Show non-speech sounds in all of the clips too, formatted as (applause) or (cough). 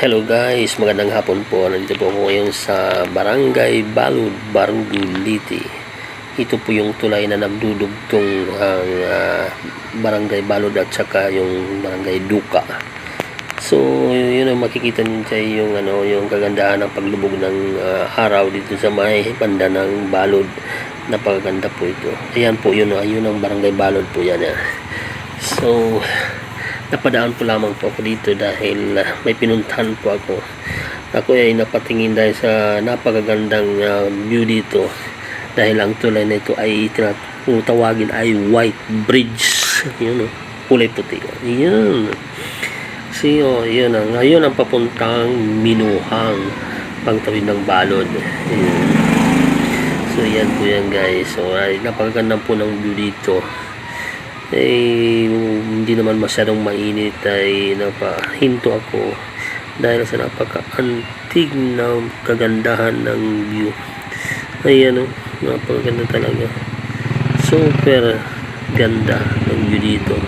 Hello guys, magandang hapon po. Nandito po ako ngayon sa Barangay Balud, Barugin, Liti. Ito po yung tulay na nagdudugtong ang ah, Barangay Balud at saka yung Barangay Duka. So, yun ang makikita niyo dyan yung, ano, yung kagandahan ng paglubog ng ah, araw dito sa may banda ng Balud. Napakaganda po ito. Ayan po, yun, ah, yun ang Barangay Balud po yan. ah. So, napadaan po lamang po ako dito dahil ah, may pinuntahan po ako. Ako ay napatingin dahil sa napakagandang ah, view dito dahil ang tulay na ito ay kung ay white bridge. (laughs) Yun o, kulay puti. Yun. See, oh, yun ang, ngayon ang papuntang Minuhang pagtawid ng balod. Yun. So, yan po yan guys. So, ay, napakaganda po ng view dito eh hindi naman masyadong mainit ay napahinto ako dahil sa napaka-antig na kagandahan ng view. Ay ano napakaganda talaga. Super ganda ng view dito.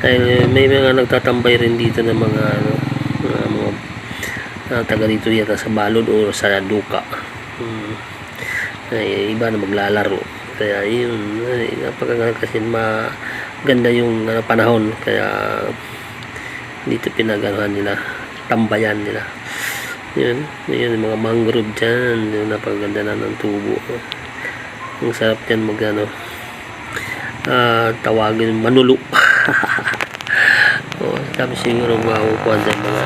Dahil may mga nagtatambay rin dito ng mga ano mga, mga ah, taga dito yata sa balod o sa duka. Hmm. ay iba na maglalaro kaya yun ay, napakaganda kasi maganda yung ano, panahon. Kaya dito pinaganuhan nila tambayan nila. Yun yun mga mangrove dyan yun, napakaganda na ng tubo. Ang sarap dyan mag ano ah, tawagin manulo (laughs) oh, tapos siguro makukuha dyan mga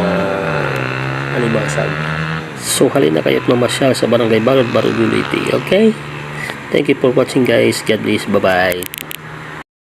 uh, alibasag so halina kayo at mamasyal sa barangay Balod Baruguliti okay Thank you for watching guys. God bless. Bye-bye.